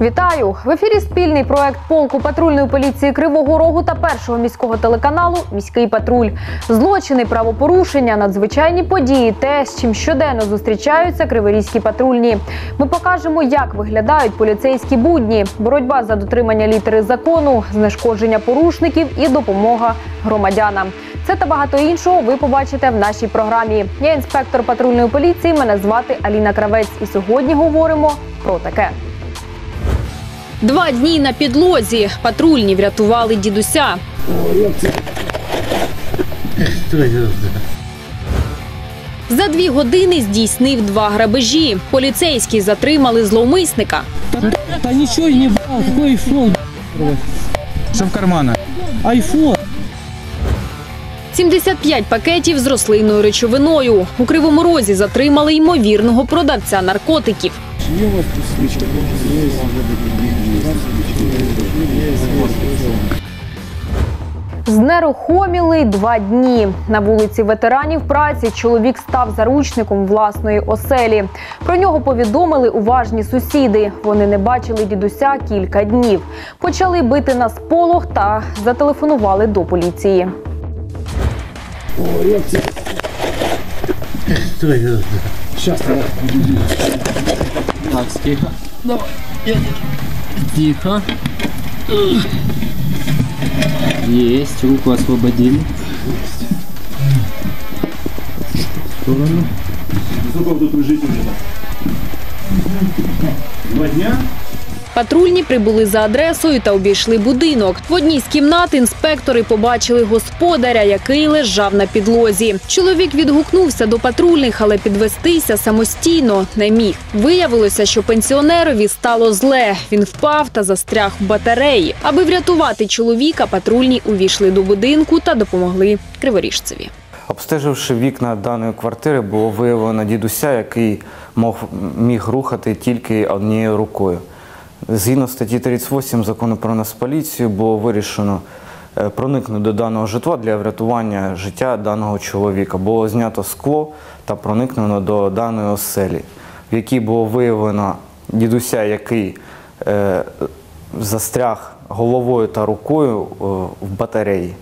Вітаю в ефірі. Спільний проект полку патрульної поліції Кривого Рогу та першого міського телеканалу Міський патруль. Злочини, правопорушення, надзвичайні події, те, з чим щоденно зустрічаються криворізькі патрульні. Ми покажемо, як виглядають поліцейські будні, боротьба за дотримання літери закону, знешкодження порушників і допомога громадянам. Це та багато іншого ви побачите в нашій програмі. Я інспектор патрульної поліції. Мене звати Аліна Кравець. І сьогодні говоримо про таке. Два дні на підлозі. Патрульні врятували дідуся. За дві години здійснив два грабежі. Поліцейські затримали зловмисника. Да ничего я не брал, какой айфон, Що в карманах? айфон. 75 пакетів з рослинною речовиною. У Кривому Розі затримали ймовірного продавця наркотиків. Знерухомілий два дні. На вулиці ветеранів праці чоловік став заручником власної оселі. Про нього повідомили уважні сусіди. Вони не бачили дідуся кілька днів. Почали бити на сполох та зателефонували до поліції. Давай. Тихо. Есть, руку освободили. В сторону. Сколько тут лежите? Два дня? Патрульні прибули за адресою та обійшли будинок. В одній з кімнат інспектори побачили господаря, який лежав на підлозі. Чоловік відгукнувся до патрульних, але підвестися самостійно не міг. Виявилося, що пенсіонерові стало зле. Він впав та застряг в батареї. Аби врятувати чоловіка, патрульні увійшли до будинку та допомогли криворіжцеві. Обстеживши вікна даної квартири, було виявлено дідуся, який мог, міг рухати тільки однією рукою. Згідно статті 38 закону про нас поліцію було вирішено е, проникнути до даного житла для врятування життя даного чоловіка. Було знято скло та проникнено до даної оселі, в якій було виявлено дідуся, який е, застряг головою та рукою е, в батареї.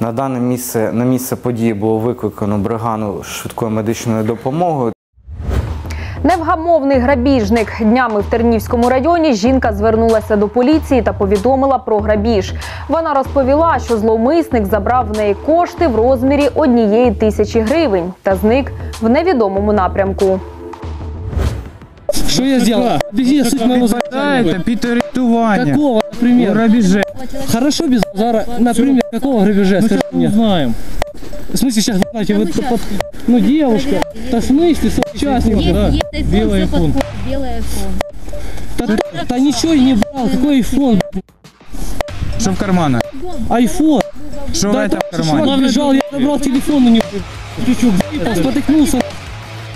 На дане місце на місце події було викликано бригаду швидкої медичної допомоги. Невгамовний грабіжник днями в Тернівському районі жінка звернулася до поліції та повідомила про грабіж. Вона розповіла, що зловмисник забрав в неї кошти в розмірі однієї тисячі гривень та зник в невідомому напрямку. Что я сделал? Объясни суть моего Да, задания. это підрятування. Какого, например? Грабіже. Хорошо без базара. Например, какого грабежа? Скажи мне. знаємо. В смысле сейчас, знаете, вот, под, ну девушка, да в смысле, соучастник, да, белый айфон. Белый айфон. Да, да, да ничего не брал, какой айфон? Что в кармане? Айфон. Что да, это в кармане? Набежал, я забрал телефон у него. Ты что, потыкнулся?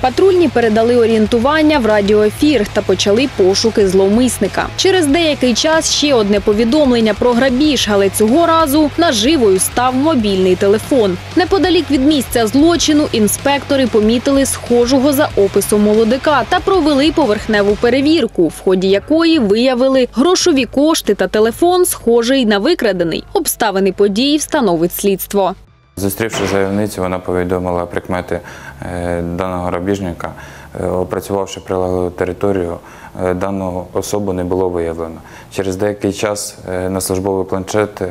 Патрульні передали орієнтування в радіоефір та почали пошуки зловмисника. Через деякий час ще одне повідомлення про грабіж, але цього разу наживою став мобільний телефон. Неподалік від місця злочину інспектори помітили схожого за описом молодика та провели поверхневу перевірку, в ході якої виявили грошові кошти та телефон, схожий на викрадений. Обставини події встановить слідство. Зустрівши заявницю, вона повідомила прикмети е, даного грабіжника. Е, Опрацювавши прилеглу територію, е, дану особу не було виявлено. Через деякий час на службовий планшет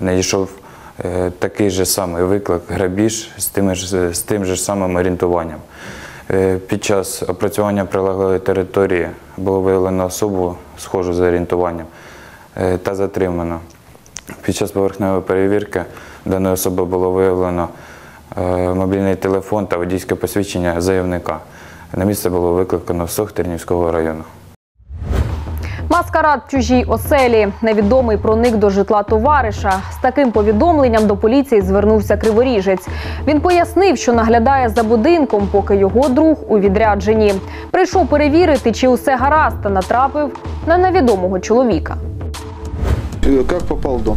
надійшов такий же самий виклик грабіж з тим ж, з тим же самим орієнтуванням. Під час опрацювання прилеглої території було виявлено особу схожу за орієнтуванням та затримано. Під час поверхневої перевірки даної особи було виявлено е, мобільний телефон та водійське посвідчення заявника. На місце було викликано СОХ Тернівського району. Маскарад в чужій оселі. Невідомий проник до житла товариша. З таким повідомленням до поліції звернувся криворіжець. Він пояснив, що наглядає за будинком, поки його друг у відрядженні. Прийшов перевірити, чи усе гаразд, та натрапив на невідомого чоловіка. Э, Как попал в дом?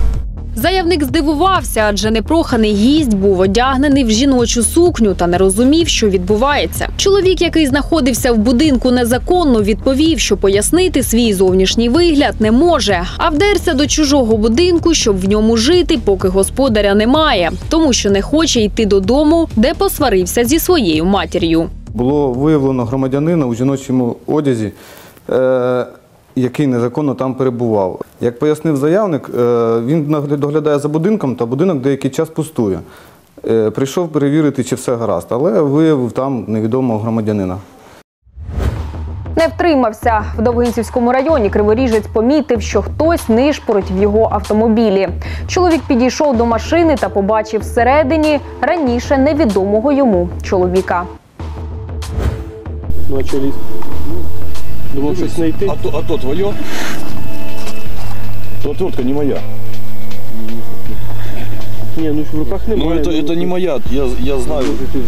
Заявник здивувався, адже непроханий гість був одягнений в жіночу сукню та не розумів, що відбувається. Чоловік, який знаходився в будинку незаконно, відповів, що пояснити свій зовнішній вигляд не може, а вдерся до чужого будинку, щоб в ньому жити, поки господаря немає, тому що не хоче йти додому, де посварився зі своєю матір'ю. Було виявлено громадянина у жіночому одязі, е, який незаконно там перебував. Як пояснив заявник, е, він доглядає за будинком, та будинок деякий час пустує. Е, прийшов перевірити, чи все гаразд, але виявив там невідомого громадянина. Не втримався в Довгинцівському районі. Криворіжець помітив, що хтось нишпорить в його автомобілі. Чоловік підійшов до машини та побачив всередині раніше невідомого йому чоловіка. Ну а що ліз? Думав щось знайти. А то, а то твое? То отвертка не моя. Ні, ну в руках немає. Ну это, это не моя. Я, я знаю,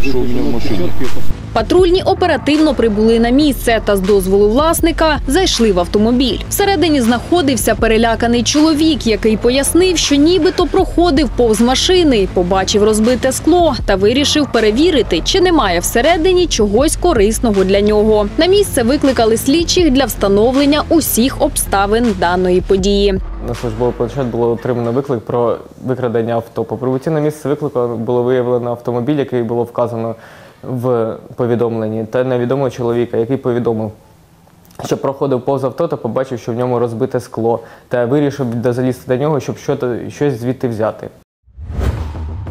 что у меня в машине. Патрульні оперативно прибули на місце та з дозволу власника зайшли в автомобіль. Всередині знаходився переляканий чоловік, який пояснив, що нібито проходив повз машини, побачив розбите скло та вирішив перевірити, чи немає всередині чогось корисного для нього. На місце викликали слідчих для встановлення усіх обставин даної події. На службовий планшет було отримано виклик про викрадення авто. По прибутті на місце виклику було виявлено автомобіль, який було вказано в повідомленні, та невідомого чоловіка, який повідомив, що проходив повз авто та побачив, що в ньому розбите скло, та вирішив залізти до нього, щоб щось звідти взяти.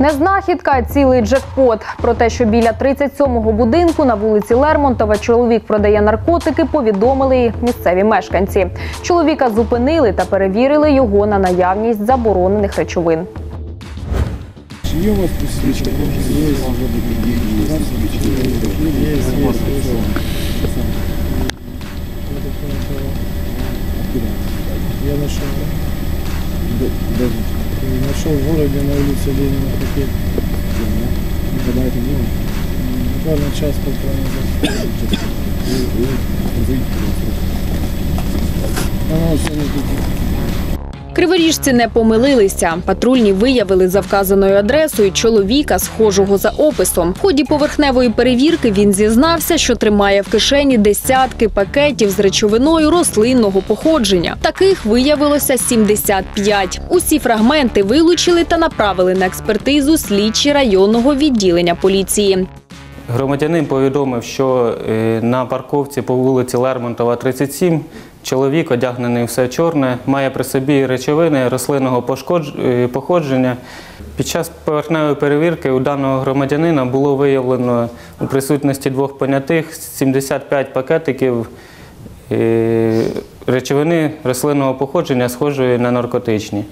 Не знахідка, а цілий джекпот. Про те, що біля 37-го будинку на вулиці Лермонтова чоловік продає наркотики, повідомили й місцеві мешканці. Чоловіка зупинили та перевірили його на наявність заборонених речовин. Я нашел. Нашел в городе на улице Ленина пакет. Когда это было? Буквально час-полтора назад. Оно все не тут. Криворіжці не помилилися. Патрульні виявили за вказаною адресою чоловіка, схожого за описом. В ході поверхневої перевірки він зізнався, що тримає в кишені десятки пакетів з речовиною рослинного походження. Таких виявилося 75. Усі фрагменти вилучили та направили на експертизу слідчі районного відділення поліції. Громадянин повідомив, що е, на парковці по вулиці Лермонтова, 37, чоловік, одягнений все чорне, має при собі речовини рослинного е, походження. Під час поверхневої перевірки у даного громадянина було виявлено у присутності двох понятих 75 пакетиків е, речовини рослинного походження, схожої на наркотичні.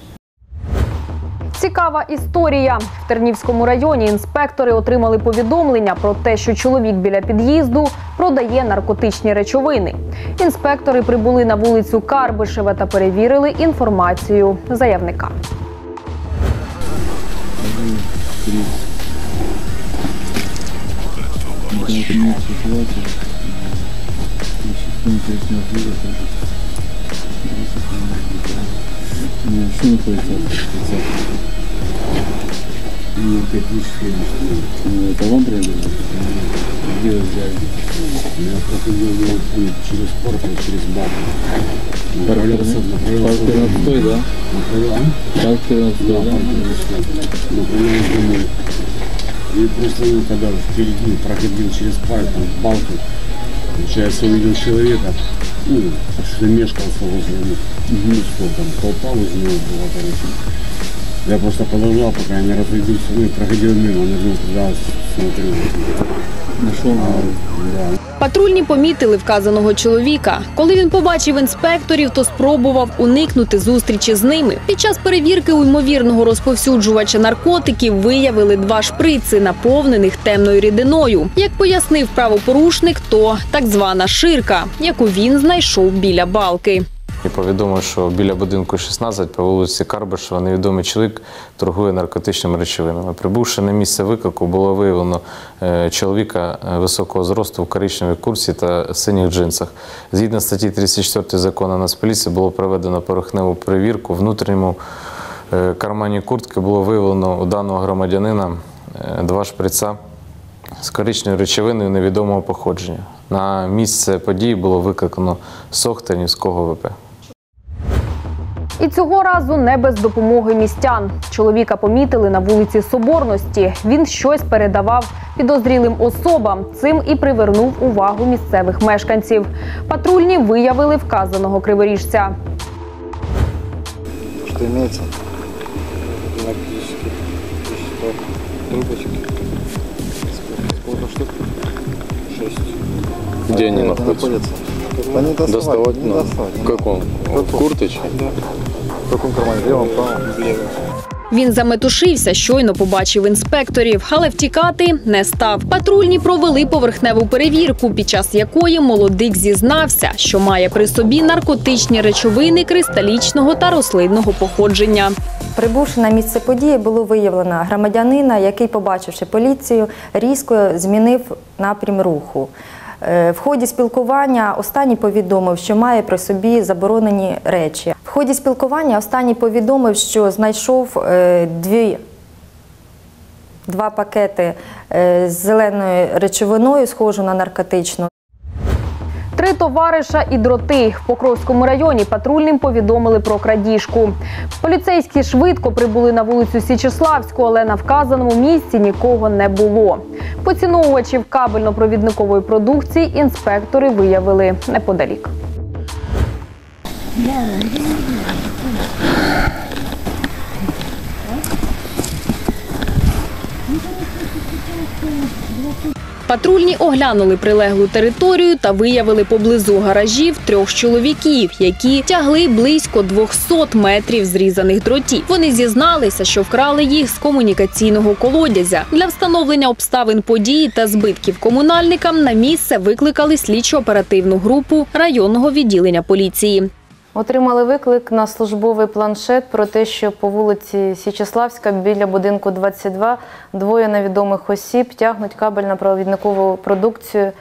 Цікава історія. В Тернівському районі інспектори отримали повідомлення про те, що чоловік біля під'їзду продає наркотичні речовини. Інспектори прибули на вулицю Карбишева та перевірили інформацію заявника. Это вам принадлежит? Где вы взяли? Я проходил через порт, через. Парк 13 да? Парк 13 да? Направляюсь домой. И просто ну, когда впереди проходил через парк, там, балку, получается, увидел человека, ну, что мешкался возле них. Ну, что там, толпа возле него была, короче. Я просто подождал, пока они разойдутся, ну, и проходил мимо, нырнул туда, смотрю. Нашел? Да, Патрульні помітили вказаного чоловіка. Коли він побачив інспекторів, то спробував уникнути зустрічі з ними. Під час перевірки у ймовірного розповсюджувача наркотиків виявили два шприци, наповнених темною рідиною. Як пояснив правопорушник, то так звана ширка, яку він знайшов біля балки. І повідомив, що біля будинку 16 по вулиці Карбашева невідомий чоловік торгує наркотичними речовинами. Прибувши на місце виклику, було виявлено е, чоловіка е, високого зросту в коричневій курці та синіх джинсах. Згідно статті 34 закону Нацполіції було проведено порохневу перевірку. Внутрішньому е, кармані куртки було виявлено у даного громадянина два шприца з коричневою речовиною невідомого походження. На місце події було викликано СОХ Тернівського ВП. І цього разу не без допомоги містян. Чоловіка помітили на вулиці Соборності. Він щось передавав підозрілим особам. Цим і привернув увагу місцевих мешканців. Патрульні виявили вказаного криворіжця. Имеется? Трубочки. Сколько штук? Шесть. Где они находятся? Да не доставать, Доставать не надо. доставать. В каком? В курточке? Да. В каком кармане? Левом, правом? Левом. Він заметушився, щойно побачив інспекторів, але втікати не став. Патрульні провели поверхневу перевірку, під час якої молодик зізнався, що має при собі наркотичні речовини кристалічного та рослинного походження. Прибувши на місце події, було виявлено громадянина, який, побачивши поліцію, різко змінив напрям руху. Е, В ході спілкування останній повідомив, що має при собі заборонені речі. В ході спілкування останній повідомив, що знайшов е, дві, два пакети е, з зеленою речовиною, схожу на наркотичну. Три товариша і дроти в Покровському районі патрульним повідомили про крадіжку. Поліцейські швидко прибули на вулицю Січеславську, але на вказаному місці нікого не було. Поціновувачів кабельно-провідникової продукції інспектори виявили неподалік. Патрульні оглянули прилеглу територію та виявили поблизу гаражів трьох чоловіків, які тягли близько 200 метрів зрізаних дротів. Вони зізналися, що вкрали їх з комунікаційного колодязя. Для встановлення обставин події та збитків комунальникам на місце викликали слідчо-оперативну групу районного відділення поліції. Отримали виклик на службовий планшет про те, що по вулиці Січеславська біля будинку 22 двоє невідомих осіб тягнуть кабельно-провідникову продукцію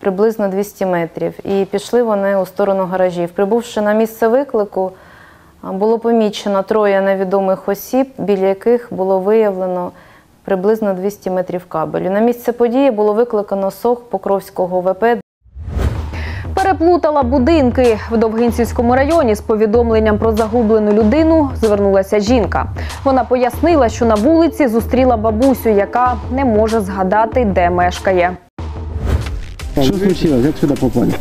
приблизно 200 метрів. І пішли вони у сторону гаражів. Прибувши на місце виклику, було помічено троє невідомих осіб, біля яких було виявлено приблизно 200 метрів кабелю. На місце події було викликано СОХ Покровського ВП Переплутала будинки в Довгинцівському районі з повідомленням про загублену людину. Звернулася жінка. Вона пояснила, що на вулиці зустріла бабусю, яка не може згадати, де мешкає. Что случилось? Как сюда попали?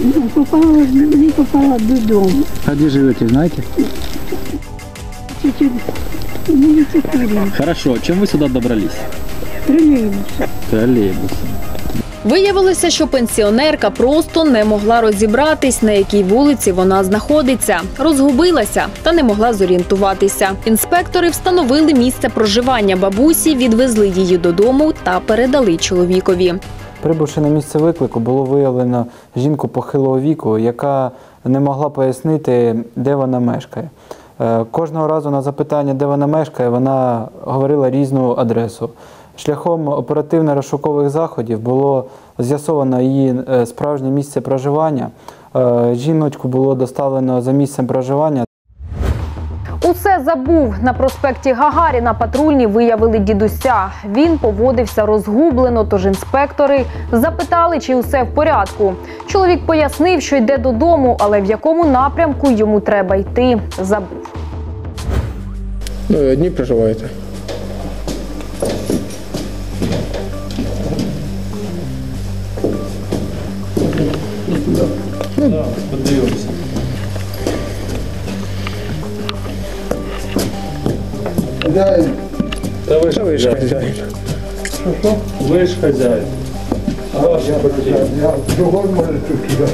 Ну, попала, не попала додому. А где живете, знаете? Чуть-чуть. Хорошо. Чем вы сюда добрались? Тролейбус. Троллейбусом. Виявилося, що пенсіонерка просто не могла розібратись, на якій вулиці вона знаходиться. Розгубилася та не могла зорієнтуватися. Інспектори встановили місце проживання бабусі, відвезли її додому та передали чоловікові. Прибувши на місце виклику, було виявлено жінку похилого віку, яка не могла пояснити, де вона мешкає. Е, Кожного разу на запитання, де вона мешкає, вона говорила різну адресу. Шляхом оперативно-розшукових заходів було з'ясовано її е, справжнє місце проживання. Е, Жіночку було доставлено за місцем проживання. Усе забув на проспекті Гагаріна. Патрульні виявили дідуся. Він поводився розгублено, тож інспектори запитали, чи усе в порядку. Чоловік пояснив, що йде додому, але в якому напрямку йому треба йти, забув. Ну одні проживаєте. Хозяин. Та ви ж хазяїн. Ви ж хазяїн. А ваш хазяїн. Я другой может тут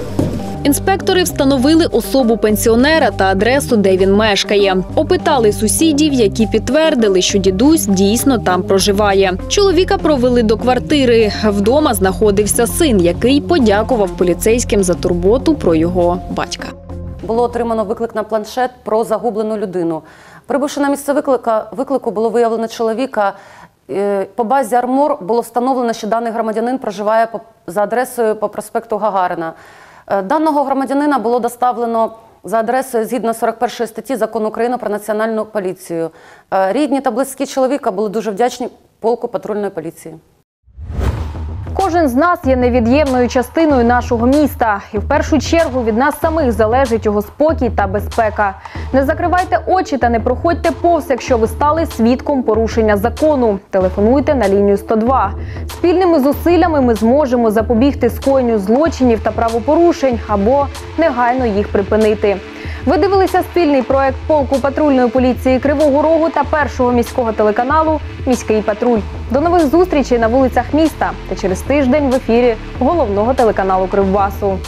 Інспектори встановили особу пенсіонера та адресу, де він мешкає. Опитали сусідів, які підтвердили, що дідусь дійсно там проживає. Чоловіка провели до квартири. Вдома знаходився син, який подякував поліцейським за турботу про його батька. було отримано виклик на планшет про загублену людину. Прибувши на місце виклика, виклику, було виявлено чоловіка. Е, По базі Армор було встановлено, що даний громадянин проживає по- за адресою по проспекту Гагарина. Е, Даного громадянина було доставлено за адресою згідно 41 статті Закону України про національну поліцію. Е, Рідні та близькі чоловіка були дуже вдячні полку патрульної поліції. Кожен з нас є невід'ємною частиною нашого міста, і в першу чергу від нас самих залежить його спокій та безпека. Не закривайте очі та не проходьте повз, якщо ви стали свідком порушення закону. Телефонуйте на лінію 102. Спільними зусиллями ми зможемо запобігти скоєнню злочинів та правопорушень або негайно їх припинити. Ви дивилися спільний проект полку патрульної поліції Кривого Рогу та першого міського телеканалу Міський патруль. До нових зустрічей на вулицях міста та через тиждень в ефірі головного телеканалу Кривбасу.